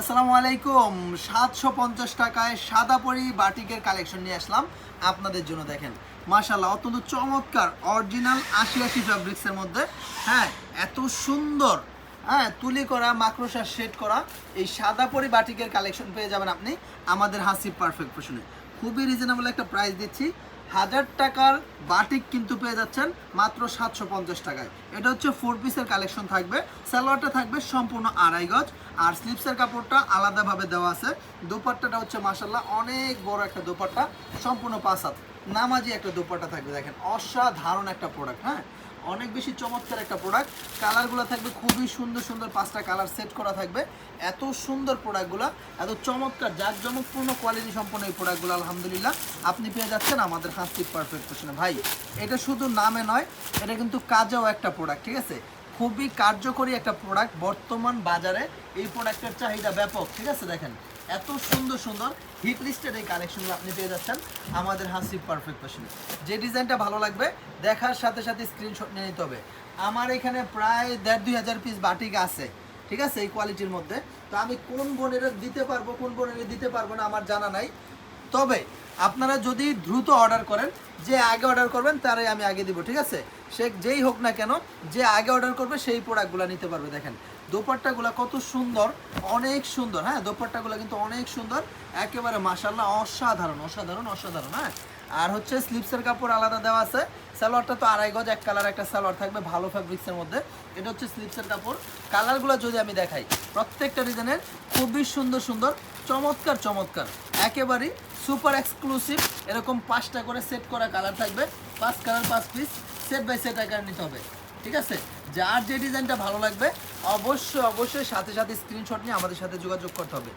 আসসালামু আলাইকুম। সাতশো পঞ্চাশ টাকায় সাদা পরি বাটিকের কালেকশন নিয়ে আসলাম। আপনাদের জন্য দেখেন মাশাল্লাহ অত্যন্ত চমৎকার, অরিজিনাল আশি আশি ফ্যাব্রিক্সের মধ্যে। হ্যাঁ এত সুন্দর। হ্যাঁ তুলি করা, মাকড়সা শেড করা, এই সাদা পরি বাটিকের কালেকশন পেয়ে যাবেন আপনি আমাদের হাসি পারফেক্ট ফ্যাশনে খুবই রিজনেবল একটা প্রাইস দিচ্ছি। হাজার টাকার বাটিক কিন্তু পেয়ে যাচ্ছেন মাত্র সাতশো পঞ্চাশ টাকায়। এটা হচ্ছে ফোর পিসের কালেকশন থাকবে। সালোয়ারটা থাকবে সম্পূর্ণ আড়াই গজ। আর স্লিপসের কাপড়টা আলাদাভাবে দেওয়া আছে। দোপাট্টাটা হচ্ছে মাসাল্লাহ অনেক বড় একটা দোপাট্টা, সম্পূর্ণ পাঁচ হাত। নামাজি একটা দোপাট্টা থাকবে, দেখেন। অসাধারণ একটা প্রোডাক্ট হ্যাঁ? অনেক বেশি চমৎকার একটা প্রোডাক্ট কালারগুলো থাকবে, খুবই সুন্দর সুন্দর পাঁচটা কালার সেট করা থাকবে। এত সুন্দর প্রোডাক্টগুলো এত চমৎকার, জাঁকজমকপূর্ণ কোয়ালিটি সম্পন্ন এই প্রোডাক্টগুলো আলহামদুলিল্লাহ, আপনি পেয়ে যাচ্ছেন আমাদের হাসি পারফেক্ট পোশনে ভাই, এটা শুধু নামে নয়, এটা কিন্তু কাজেও একটা প্রোডাক্ট ঠিক আছে? খুবই কার্যকরী একটা প্রোডাক্ট বর্তমান বাজারে এই প্রোডাক্টের চাহিদা ব্যাপক, ঠিক আছে? দেখেন এত সুন্দর সুন্দর হিট লিস্টের এই কালেকশনগুলো আপনি পেয়ে যাচ্ছেন আমাদের হাসি পারফেক্ট ফ্যাশনে যে ডিজাইনটা ভালো লাগবে, দেখার সাথে সাথে স্ক্রিনশট নিয়ে নিতে হবে। আমার এখানে প্রায় দেড় দুই হাজার পিস বাটিক আছে, ঠিক আছে, এই কোয়ালিটির মধ্যে। তো আমি কোন বোনের দিতে পারব, কোন বোনের দিতে পারব না, আমার জানা নাই। তবে আপনারা যদি দ্রুত অর্ডার করেন, যে আগে অর্ডার করবেন, তারাই আমি আগে দিব, ঠিক আছে? সে যেই হোক না কেন, যে আগে অর্ডার করবে, সেই প্রোডাক্টগুলো নিতে পারবে, দেখেন। দোপাট্টাগুলো কত সুন্দর, অনেক সুন্দর হ্যাঁ? দোপাট্টাগুলো কিন্তু অনেক সুন্দর। একেবারে মাসাল্লাহ অসাধারণ অসাধারণ অসাধারণ হ্যাঁ? আর হচ্ছে স্লিপসের কাপড় আলাদা দেওয়া আছে। সালোয়ারটা তো আড়াই গজ, এক কালার একটা সালোয়ার থাকবে, ভালো ফ্যাব্রিক্সের মধ্যে। এটা হচ্ছে স্লিপসের কাপড়। কালারগুলো যদি আমি দেখাই, প্রত্যেকটা ডিজাইনের খুবই সুন্দর সুন্দর, চমৎকার চমৎকার। একেবারেই সুপার এক্সক্লুসিভ, এরকম পাঁচটা করে সেট করা কালার থাকবে। পাঁচ কালার, পাঁচ পিস, সেট বাই সেট আকার নিতে হবে। ঠিক আছে? যার যে ডিজাইনটা ভালো লাগবে, অবশ্যই অবশ্যই সাথে সাথে স্ক্রিনশট নিয়ে আমাদের সাথে যোগাযোগ করতে হবে।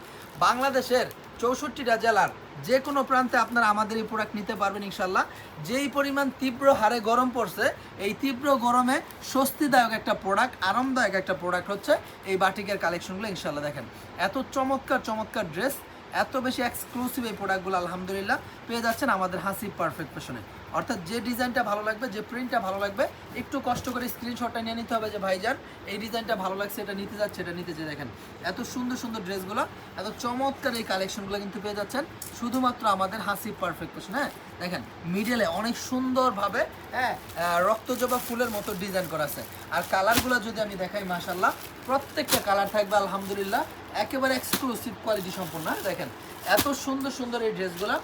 বাংলাদেশের চৌষট্টিটা জেলার যে কোনো প্রান্তে আপনারা আমাদের এই প্রোডাক্ট নিতে পারবেন ইনশাল্লাহ যেই পরিমাণ তীব্র হারে গরম পড়ছে, এই তীব্র গরমে স্বস্তিদায়ক একটা প্রোডাক্ট আরামদায়ক একটা প্রোডাক্ট হচ্ছে এই বাটিকের কালেকশনগুলো ইনশাল্লাহ দেখেন। এত চমৎকার চমৎকার ড্রেস এত বেশি এক্সক্লুসিভ এই প্রোডাক্টগুলো আলহামদুলিল্লাহ, পেয়ে যাচ্ছেন আমাদের হাসি পারফেক্ট ফ্যাশনে অর্থাৎ যে ডিজাইনটা ভালো লাগবে, যে প্রিন্টটা ভালো লাগবে, একটু কষ্ট করে স্ক্রিনশটটা নিয়ে নিতে হবে যে ভাইজান, এই ডিজাইনটা ভালো লাগছে, এটা নিতে যাচ্ছে, এটা নিতে যে দেখেন, এত সুন্দর সুন্দর ড্রেসগুলো, এত চমৎকার এই কালেকশনগুলো কিন্তু পেয়ে যাচ্ছেন, শুধুমাত্র আমাদের হাসি পারফেক্ট হ্যাঁ? দেখেন মিডলে অনেক সুন্দরভাবে হ্যাঁ রক্তজবা ফুলের মতো ডিজাইন করা আছে। আর কালারগুলো যদি আমি দেখাই মাশাল্লাহ প্রত্যেকটা কালার থাকবে, আলহামদুলিল্লাহ, একেবারে এক্সক্লুসিভ কোয়ালিটি সম্পূর্ণ হ্যাঁ? দেখেন, এত সুন্দর সুন্দর এই ড্রেসগুলো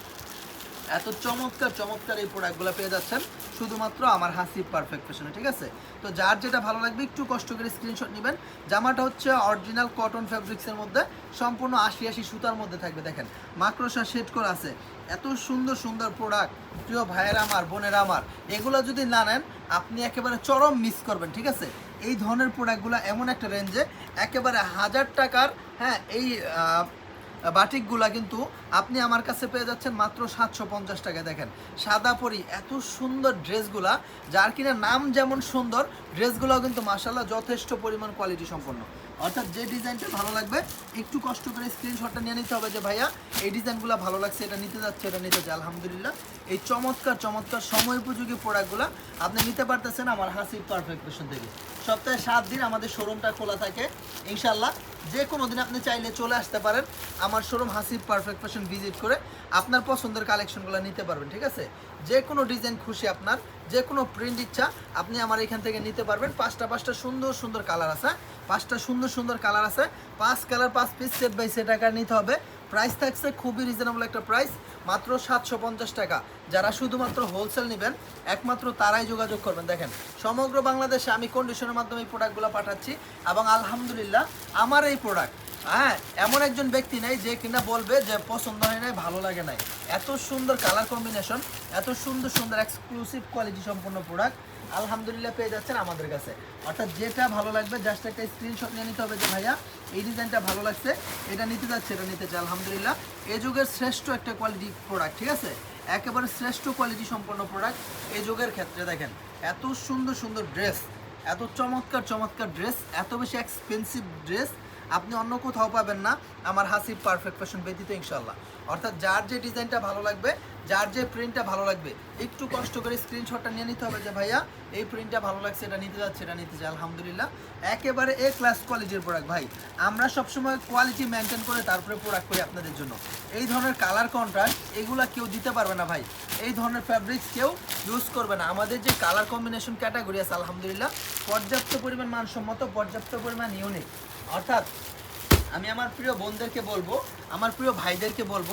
এত চমৎকার চমৎকার এই প্রোডাক্টগুলো পেয়ে যাচ্ছেন। শুধুমাত্র আমার হাসি পারফেক্ট ফ্যাশনে ঠিক আছে? তো যার যেটা ভালো লাগবে, একটু কষ্ট করে স্ক্রিনশট নেবেন। জামাটা হচ্ছে অরিজিনাল কটন ফ্যাব্রিক্সের মধ্যে, সম্পূর্ণ আশি আশি সুতার মধ্যে থাকবে, দেখেন। মাকড়সা শেড করা আছে। এত সুন্দর সুন্দর প্রোডাক্ট প্রিয় ভাইয়েরা আমার, বোনেরা আমার, এগুলো যদি না নেন, আপনি একেবারে চরম মিস করবেন, ঠিক আছে? এই ধরনের প্রোডাক্টগুলো এমন একটা রেঞ্জে একেবারে হাজার টাকার হ্যাঁ এই বাটিকগুলা কিন্তু আপনি আমার কাছে পেয়ে যাচ্ছেন মাত্র সাতশো পঞ্চাশ টাকায়। দেখেন, সাদা পরি, এত সুন্দর ড্রেসগুলা, যার কিনা নাম যেমন সুন্দর, ড্রেসগুলাও কিন্তু মাসাল্লাহ যথেষ্ট পরিমাণ কোয়ালিটি সম্পন্ন। অর্থাৎ যে ডিজাইনটা ভালো লাগবে, একটু কষ্ট করে স্ক্রিনশটটা নিয়ে নিতে হবে যে, ভাইয়া, এই ডিজাইনগুলো ভালো লাগছে, এটা নিতে যাচ্ছে, এটা নিতে যাচ্ছে। আলহামদুলিল্লাহ, এই চমৎকার চমৎকার সময় উপযোগী প্রোডাক্টগুলো আপনি নিতে পারতেছেন আমার হাসি পারফেক্ট পেশন থেকে। সপ্তাহে সাত দিন আমাদের শোরুমটা খোলা থাকে। ইনশাল্লাহ যে কোনো দিন আপনি চাইলে চলে আসতে পারেন আমার শোরুম হাসি পারফেক্ট ফ্যাশন ভিজিট করে। আপনার পছন্দের কালেকশনগুলো নিতে পারবেন, ঠিক আছে? যে কোনো ডিজাইন খুশি আপনার। যে কোনো প্রিন্ট ইচ্ছা আপনি আমার এখান থেকে নিতে পারবেন। পাঁচটা পাঁচটা সুন্দর সুন্দর কালার আছে পাঁচটা সুন্দর সুন্দর কালার আছে। পাঁচ কালার পাঁচ পিস সেট বাই সেট আকার নিতে হবে। প্রাইস থাকছে খুবই রিজনেবল একটা প্রাইস মাত্র সাতশো পঞ্চাশ টাকা। যারা শুধুমাত্র হোলসেল নেবেন, একমাত্র তারাই যোগাযোগ করবেন। দেখেন, সমগ্র বাংলাদেশে আমি কন্ডিশনের মাধ্যমে এই প্রোডাক্টগুলো পাঠাচ্ছি এবং আলহামদুলিল্লাহ, আমার এই প্রোডাক্ট হ্যাঁ এমন একজন ব্যক্তি নেই যে কিনা বলবে যে পছন্দ হয় নাই, ভালো লাগে নাই। এত সুন্দর কালার কম্বিনেশন এত সুন্দর সুন্দর এক্সক্লুসিভ কোয়ালিটি সম্পন্ন প্রোডাক্ট আলহামদুলিল্লাহ পেয়ে যাচ্ছেন আমাদের কাছে। অর্থাৎ যেটা ভালো লাগবে জাস্ট একটা স্ক্রিনশট নিয়ে নিতে হবে যে ভাইয়া, এই ডিজাইনটা ভালো লাগছে, এটা নিতে যাচ্ছে, এটা নিতে চাই আলহামদুলিল্লাহ। এই যুগের শ্রেষ্ঠ একটা কোয়ালিটি প্রোডাক্ট ঠিক আছে? একেবারে শ্রেষ্ঠ কোয়ালিটি সম্পন্ন প্রোডাক্ট এই যুগের ক্ষেত্রে দেখেন, এত সুন্দর সুন্দর ড্রেস এত চমৎকার চমৎকার ড্রেস এত বেশি এক্সপেন্সিভ ড্রেস আপনি অন্য কোথাও পাবেন না। আমার হাসি পারফেক্ট ফ্যাশন ব্যতীত ইনশাল্লাহ অর্থাৎ যার যে ডিজাইনটা ভালো লাগবে, যার যে প্রিন্টটা ভালো লাগবে, একটু কষ্ট করে স্ক্রিনশটটা নিয়ে নিতে হবে যে, ভাইয়া, এই প্রিন্টটা ভালো লাগছে, এটা নিতে যাচ্ছে, এটা নিতে চাই আলহামদুলিল্লাহ। একেবারে এ ক্লাস কোয়ালিটির প্রোডাক্ট ভাই। আমরা সবসময় কোয়ালিটি মেনটেন করে তারপরে প্রোডাক্ট করি আপনাদের জন্য। এই ধরনের কালার কন্ট্রাস্ট এগুলা কেউ দিতে পারবে না, ভাই। এই ধরনের ফ্যাব্রিক্স কেউ ইউজ করবে না। আমাদের যে কালার কম্বিনেশন ক্যাটাগরি আছে, আলহামদুলিল্লাহ, পর্যাপ্ত পরিমাণ মানসম্মত, পর্যাপ্ত পরিমাণ ইউনিক অর্থাৎ আমি আমার প্রিয় বোনদেরকে বলব, আমার প্রিয় ভাইদেরকে বলব,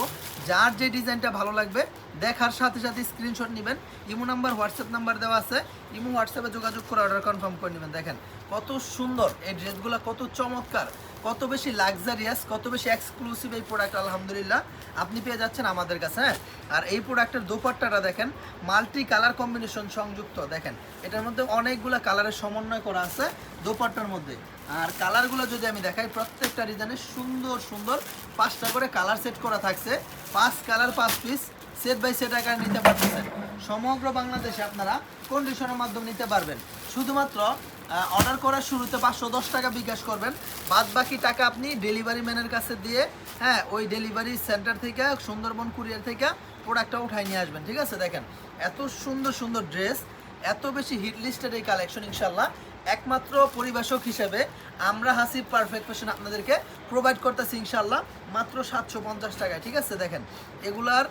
যার যে ডিজাইনটা ভালো লাগবে, দেখার সাথে সাথে স্ক্রিনশট নেবেন। ইমো নাম্বার হোয়াটসঅ্যাপ নাম্বার দেওয়া আছে। ইমো হোয়াটসঅ্যাপে যোগাযোগ করে অর্ডার কনফার্ম করে নেবেন। দেখেন কত সুন্দর এই ড্রেসগুলো কত চমৎকার। কত বেশি লাক্সারিয়াস কত বেশি এক্সক্লুসিভ এই প্রোডাক্ট আলহামদুলিল্লাহ। আপনি পেয়ে যাচ্ছেন আমাদের কাছে হ্যাঁ? আর এই প্রোডাক্টের দোপাট্টাটা দেখেন মাল্টি কালার কম্বিনেশন সংযুক্ত, দেখেন। এটার মধ্যে অনেকগুলো কালারের সমন্বয় করা আছে দোপাট্টার মধ্যে। আর কালারগুলো যদি আমি দেখাই, প্রত্যেকটা ডিজাইনের সুন্দর সুন্দর পাঁচটা করে কালার সেট করা থাকছে। পাঁচ কালার পাঁচ পিস সেট বাই সেট আকারে নিতে পারতেছেন। সমগ্র বাংলাদেশে আপনারা কন্ডিশনের মাধ্যমে নিতে পারবেন। শুধুমাত্র অর্ডার করার শুরুতে পাঁচশো দশ টাকা বিকাশ করবেন। বাদ বাকি টাকা আপনি ডেলিভারি ম্যানের কাছে দিয়ে হ্যাঁ ওই ডেলিভারি সেন্টার থেকে, সুন্দরবন কুরিয়ার থেকে প্রোডাক্টটা উঠাই নিয়ে আসবেন। ঠিক আছে? দেখেন, এত সুন্দর সুন্দর ড্রেস এত বেশি হিট লিস্টের এই কালেকশন ইনশাল্লাহ একমাত্র পরিবেশক হিসেবে আমরা হাসিব পারফেক্ট ফ্যাশন আপনাদেরকে প্রোভাইড করতেছি ইনশাল্লাহ মাত্র সাতশো পঞ্চাশ টাকায়, ঠিক আছে? দেখেন, এগুলার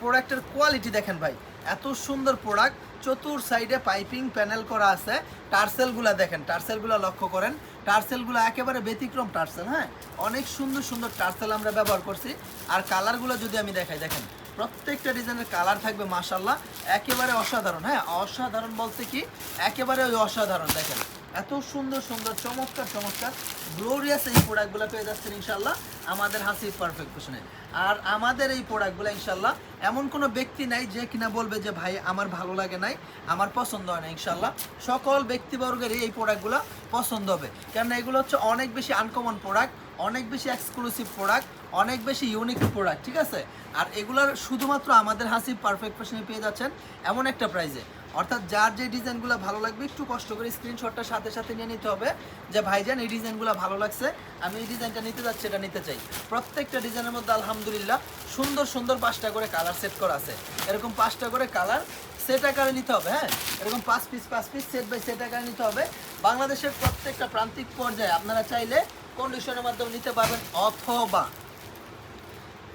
প্রোডাক্টের কোয়ালিটি দেখেন ভাই, এত সুন্দর প্রোডাক্ট চতুর সাইডে পাইপিং প্যানেল করা আছে, টার্সেলগুলো দেখেন, টার্সেলগুলো লক্ষ্য করেন, টার্সেলগুলো একেবারে ব্যতিক্রম টার্সেল হ্যাঁ? অনেক সুন্দর সুন্দর টার্সেল আমরা ব্যবহার করছি, আর কালারগুলো যদি আমি দেখাই, দেখেন প্রত্যেকটা ডিজাইনের কালার থাকবে মাশাল্লাহ একেবারে অসাধারণ হ্যাঁ? অসাধারণ বলতে কি? একেবারে ওই অসাধারণ, দেখেন। এত সুন্দর সুন্দর, চমৎকার চমৎকার গ্লোরিয়াস এই প্রোডাক্টগুলো পেয়ে যাচ্ছেন ইনশাল্লাহ আমাদের হাসি পারফেক্ট পেছনে আর আমাদের এই প্রোডাক্টগুলো ইনশাল্লাহ এমন কোনো ব্যক্তি নাই যে কিনা বলবে যে, ভাই, আমার ভালো লাগে নাই, আমার পছন্দ হয় না ইনশাল্লাহ সকল ব্যক্তিবর্গেরই এই প্রোডাক্টগুলো পছন্দ হবে। কেননা এগুলো হচ্ছে অনেক বেশি আনকমন প্রোডাক্ট অনেক বেশি এক্সক্লুসিভ প্রোডাক্ট অনেক বেশি ইউনিক প্রোডাক্ট ঠিক আছে? আর এগুলোর শুধুমাত্র আমাদের হাসি পারফেক্ট ফ্যাশনে পেয়ে যাচ্ছেন এমন একটা প্রাইজে অর্থাৎ যার যে ডিজাইনগুলো ভালো লাগবে, একটু কষ্ট করে স্ক্রিনশটটা সাথে সাথে নিয়ে নিতে হবে যে, ভাইজান, এই ডিজাইনগুলো ভালো লাগছে, আমি এই ডিজাইনটা নিতে যাচ্ছি, এটা নিতে চাই। প্রত্যেকটা ডিজাইনের মধ্যে আলহামদুলিল্লাহ সুন্দর সুন্দর পাঁচটা করে কালার সেট করা আছে। এরকম পাঁচটা করে কালার সেট আকারে নিতে হবে হ্যাঁ? এরকম পাঁচ পিস পাঁচ পিস সেট বাই সেট আকারে নিতে হবে। বাংলাদেশের প্রত্যেকটা প্রান্তিক পর্যায়ে আপনারা চাইলে কন্ডিশনের মাধ্যমে নিতে পারবেন অথবা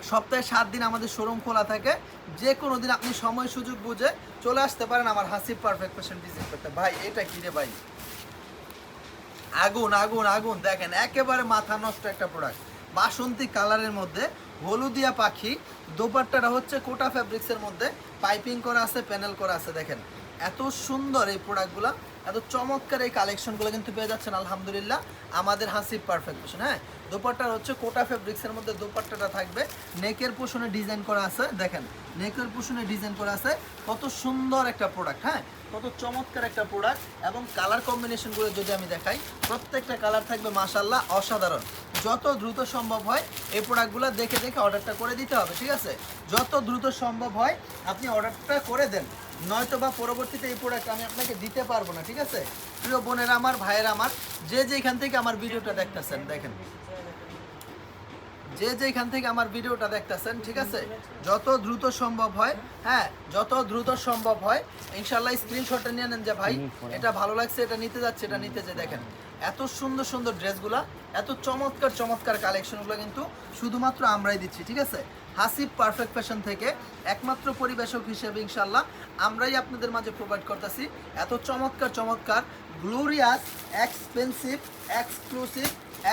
সপ্তাহে সাত দিন আমাদের শোরুম খোলা থাকে যে কোনো দিন আপনি সময় সুযোগ বুঝে চলে আসতে পারেন আমার হাসিব পারফেক্ট পেশেন্ট ভিজিট করতে। ভাই, এটা কি রে ভাই? আগুন আগুন আগুন, দেখেন, একেবারে মাথা নষ্ট একটা প্রোডাক্ট বাসন্তী কালারের মধ্যে হলুদিয়া পাখি, দোপাট্টাটা হচ্ছে কোটা ফ্যাব্রিক্সের মধ্যে পাইপিং করা আছে প্যানেল করা আছে, দেখেন। এত সুন্দর এই প্রোডাক্টগুলো এত চমৎকার এই কালেকশনগুলো কিন্তু পেয়ে যাচ্ছেন, আলহামদুলিল্লাহ। আমাদের হাসিব পারফেক্ট পেশন হ্যাঁ? দোপাট্টার হচ্ছে কোটা ফেব্রিক্সের মধ্যে দোপাট্টাটা থাকবে। নেকের পোষণে ডিজাইন করা আছে, দেখেন, নেকের পোষণে ডিজাইন করা আছে। কত সুন্দর একটা প্রোডাক্ট হ্যাঁ? কত চমৎকার একটা প্রোডাক্ট এবং কালার কম্বিনেশনগুলো যদি আমি দেখাই, প্রত্যেকটা কালার থাকবে মাসাল্লাহ অসাধারণ। যত দ্রুত সম্ভব হয় এই প্রোডাক্টগুলো দেখে দেখে অর্ডারটা করে দিতে হবে, ঠিক আছে? যত দ্রুত সম্ভব হয়, আপনি অর্ডারটা করে দেন। নয়তো বা পরবর্তীতে এই প্রোডাক্ট আমি আপনাকে দিতে পারব না ঠিক আছে? প্রিয় বোনের আমার ভাইয়ের আমার যে যেখান থেকে আমার ভিডিওটা দেখতেছেন দেখেন। যে যেখান থেকে আমার ভিডিওটা দেখতেছেন ঠিক আছে? যত দ্রুত সম্ভব হয় হ্যাঁ যত দ্রুত সম্ভব হয় ইনশাল্লাহ স্ক্রিনশটটা নিয়ে নেন যে ভাই এটা ভালো লাগছে এটা নিতে যাচ্ছে এটা নিতে যে দেখেন এত সুন্দর সুন্দর ড্রেসগুলা এত চমৎকার চমৎকার কালেকশনগুলো কিন্তু শুধুমাত্র আমরাই দিচ্ছি ঠিক আছে? হাসিব পারফেক্ট ফ্যাশন থেকে একমাত্র পরিবেশক হিসেবে ইনশাল্লাহ আমরাই আপনাদের মাঝে প্রোভাইড করতেছি। এত চমৎকার চমৎকার glorious expensive exclusive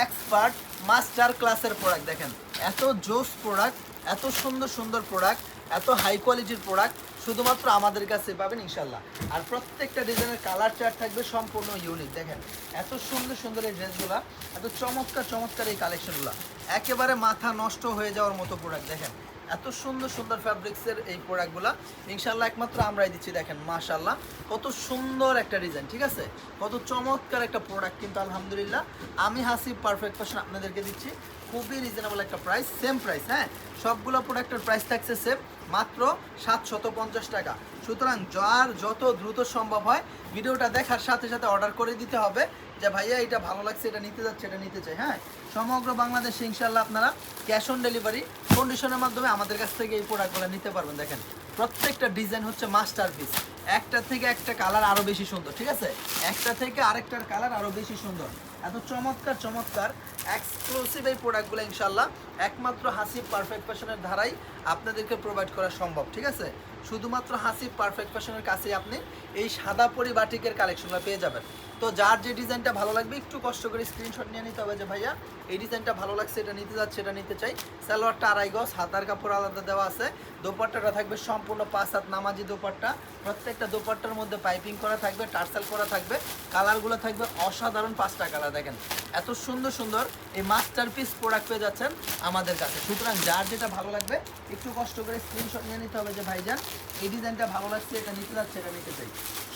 expert master ক্লাসের প্রোডাক্ট দেখেন। এত জোস প্রোডাক্ট এত সুন্দর সুন্দর প্রোডাক্ট এত হাই কোয়ালিটির প্রোডাক্ট শুধুমাত্র আমাদের কাছে পাবেন ইনশাল্লাহ আর প্রত্যেকটা ডিজাইনের কালার চার্ট থাকবে সম্পূর্ণ ইউনিক দেখেন। এত সুন্দর সুন্দর এই ড্রেসগুলো, এত চমৎকার চমৎকার এই কালেকশনগুলো একেবারে মাথা নষ্ট হয়ে যাওয়ার মতো প্রোডাক্ট দেখেন। এত সুন্দর সুন্দর ফ্যাব্রিক্সের এই প্রোডাক্টগুলো ইনশাল্লাহ একমাত্র আমরাই দিচ্ছি, দেখেন মাশাল্লাহ কত সুন্দর একটা ডিজাইন ঠিক আছে? কত চমৎকার একটা প্রোডাক্ট কিন্তু আলহামদুলিল্লাহ। আমি হাসি পারফেক্ট ফ্যাশন আপনাদেরকে দিচ্ছি। খুবই রিজনেবল একটা প্রাইস সেম প্রাইস হ্যাঁ? সবগুলো প্রোডাক্টের প্রাইস থাকছে সেম মাত্র সাতশত পঞ্চাশ টাকা। সুতরাং যার যত দ্রুত সম্ভব হয়, ভিডিওটা দেখার সাথে সাথে অর্ডার করে দিতে হবে। যে ভাইয়া, এটা ভালো লাগছে, এটা নিতে যাচ্ছে, এটা নিতে চাই হ্যাঁ? সমগ্র বাংলাদেশে ইনশাল্লাহ আপনারা ক্যাশ অন ডেলিভারি কন্ডিশনের মাধ্যমে আমাদের কাছ থেকে এই প্রোডাক্টগুলো নিতে পারবেন, দেখেন। প্রত্যেকটা ডিজাইন হচ্ছে মাস্টার পিস একটা থেকে একটা কালার আরও বেশি সুন্দর, ঠিক আছে? একটা থেকে আরেকটার কালার আরও বেশি সুন্দর। এত চমৎকার চমৎকার এক্সক্লুসিভ এই প্রোডাক্টগুলো ইনশাল্লাহ একমাত্র হাসিব পারফেক্ট ফ্যাশনের ধারাই আপনাদেরকে প্রোভাইড করা সম্ভব, ঠিক আছে? শুধুমাত্র হাসিব পারফেক্ট ফ্যাশনের কাছেই আপনি এই সাদা পরি বাটিকের কালেকশনগুলো পেয়ে যাবেন। তো যার যে ডিজাইনটা ভালো লাগবে, একটু কষ্ট করে স্ক্রিনশট নিয়ে নিতে হবে যে, ভাইয়া, এই ডিজাইনটা ভালো লাগছে, এটা নিতে যাচ্ছে, এটা নিতে চাই। সালোয়ারটা আড়াই গজ, হাতার কাপড় আলাদা দেওয়া আছে। দোপাট্টাটা থাকবে সম্পূর্ণ পাঁচ হাত নামাজি দোপাট্টা। প্রত্যেকটা দোপাট্টার মধ্যে পাইপিং করা থাকবে, টার্সেল করা থাকবে। কালারগুলো থাকবে অসাধারণ পাঁচটা কালার, দেখেন। এত সুন্দর সুন্দর এই মাস্টার পিস প্রোডাক্ট পেয়ে যাচ্ছেন। আমাদের কাছে। সুতরাং যার যেটা ভালো লাগবে, একটু কষ্ট করে স্ক্রিনশট নিয়ে নিতে হবে যে ভাইজান, এই ডিজাইনটা ভালো লাগছে, এটা নিতে যাচ্ছে, এটা নিতে চাই।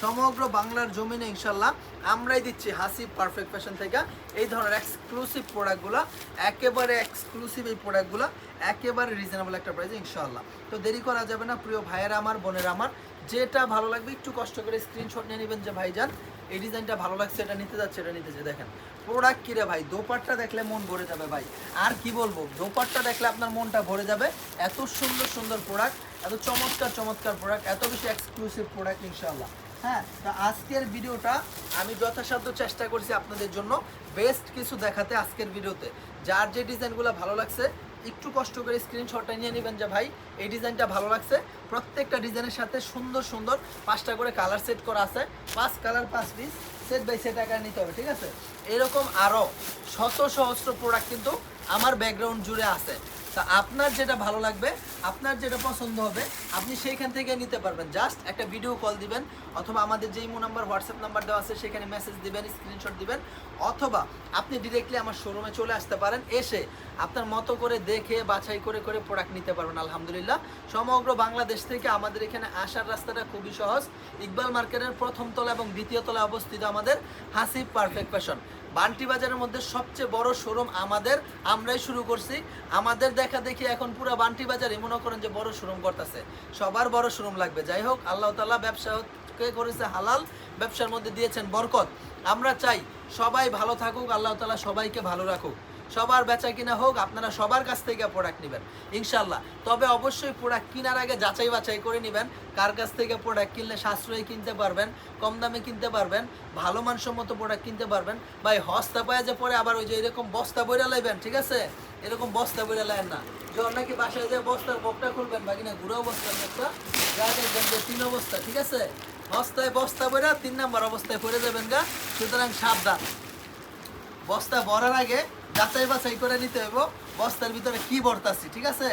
সমগ্র বাংলার জমিনে ইনশাল্লাহ আমরাই দিচ্ছি হাসি পারফেক্ট ফ্যাশন থেকে। এই ধরনের এক্সক্লুসিভ প্রোডাক্টগুলো একেবারে এক্সক্লুসিভ এই প্রোডাক্টগুলো একেবারে রিজনেবল একটা প্রাইসে ইনশাল্লাহ তো দেরি করা যাবে না, প্রিয় ভাইয়েরা আমার, বোনের আমার, যেটা ভালো লাগবে, একটু কষ্ট করে স্ক্রিনশট নিয়ে নেবেন যে ভাইজান, এই ডিজাইনটা ভালো লাগছে, এটা নিতে যাচ্ছে, এটা নিতে যাচ্ছে। দেখেন প্রোডাক্ট কিরে ভাই? দোপাট্টা দেখলে মন ভরে যাবে ভাই। আর কি বলব? দোপাট্টা দেখলে আপনার মনটা ভরে যাবে। এত সুন্দর সুন্দর প্রোডাক্ট এত চমৎকার চমৎকার প্রোডাক্ট এত বেশি এক্সক্লুসিভ প্রোডাক্ট ইনশাল্লাহ হ্যাঁ তো আজকের ভিডিওটা আমি যথাসাধ্য চেষ্টা করছি আপনাদের জন্য বেস্ট কিছু দেখাতে আজকের ভিডিওতে। যার যে ডিজাইনগুলো ভালো লাগছে, একটু কষ্ট করে স্ক্রিনশটটা নিয়ে নেবেন যে ভাই, এই ডিজাইনটা ভালো লাগছে। প্রত্যেকটা ডিজাইনের সাথে সুন্দর সুন্দর পাঁচটা করে কালার সেট করা আছে। পাঁচ কালার পাঁচ পিস সেট বাই সেট আকারে নিতে হবে, ঠিক আছে? এরকম আরও শত সহস্র প্রোডাক্ট কিন্তু আমার ব্যাকগ্রাউন্ড জুড়ে আছে। তা আপনার যেটা ভালো লাগবে, আপনার যেটা পছন্দ হবে, আপনি সেইখান থেকে নিতে পারবেন। জাস্ট একটা ভিডিও কল দিবেন, অথবা আমাদের যেই মো নাম্বার হোয়াটসঅ্যাপ নাম্বার দেওয়া আছে, সেখানে মেসেজ দিবেন স্ক্রিনশট দিবেন, অথবা আপনি ডিরেক্টলি আমার শোরুমে চলে আসতে পারেন, এসে আপনার মতো করে দেখে, বাছাই করে করে প্রোডাক্ট নিতে পারবেন, আলহামদুলিল্লাহ। সমগ্র বাংলাদেশ থেকে আমাদের এখানে আসার রাস্তাটা খুবই সহজ। ইকবাল মার্কেটের প্রথম তলা এবং দ্বিতীয় তলা অবস্থিত আমাদের হাসিব পারফেক্ট ফ্যাশন বান্টি বাজারের মধ্যে সবচেয়ে বড় শোরুম আমাদের, আমরাই শুরু করছি। আমাদের দেখা দেখি এখন পুরো বান্টি বাজারে মনে করেন যে বড় শোরুম করতেছে। সবার বড় শোরুম লাগবে। যাই হোক, আল্লাহ তালা ব্যবসাকে করেছে হালাল, ব্যবসার মধ্যে দিয়েছেন বরকত। আমরা চাই সবাই ভালো থাকুক, আল্লাহ তালা সবাইকে ভালো রাখুক। সবার বেচা কিনা হোক, আপনারা সবার কাছ থেকে প্রোডাক্ট নেবেন। ইনশাল্লাহ তবে অবশ্যই প্রোডাক্ট কেনার আগে যাচাই বাছাই করে নেবেন, কার কাছ থেকে প্রোডাক্ট কিনলে সাশ্রয়ী কিনতে পারবেন, কম দামে কিনতে পারবেন, ভালো মানসম্মত প্রোডাক্ট কিনতে পারবেন। ভাই, হস্তা পায়ে যে পরে আবার ওই যে এরকম বস্তা বইরা লাইবেন, ঠিক আছে? এরকম বস্তা বইরা লাইন না। যখন নাকি বাসায় যে বস্তার বকটা খুলবেন বা কিনা গুঁড়ো বস্তার বস্তা যা যে তিন অবস্থা, ঠিক আছে? হস্তায় বস্তা বইরা তিন নাম্বার অবস্থায় পড়ে যাবেন গা, সুতরাং সাবধান। বস্তা ভরার আগে যাচাই বাছাই করে নিতে হইব। বস্তার ভিতরে কি ভরতাছি ঠিক আছে?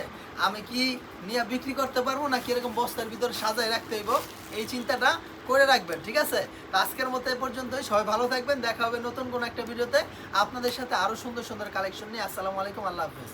আমি কি নিয়ে বিক্রি করতে পারব নাকি এরকম বস্তার ভিতরে সাজায় রাখতে হইব? এই চিন্তাটা করে রাখবেন, ঠিক আছে? তো আজকের মতো এ পর্যন্তই। সবাই ভালো থাকবেন। দেখা হবে নতুন কোনো একটা ভিডিওতে। আপনাদের সাথে আরও সুন্দর সুন্দর কালেকশন নিয়ে। আসসালামু আলাইকুম। আল্লাহ হাফিজ।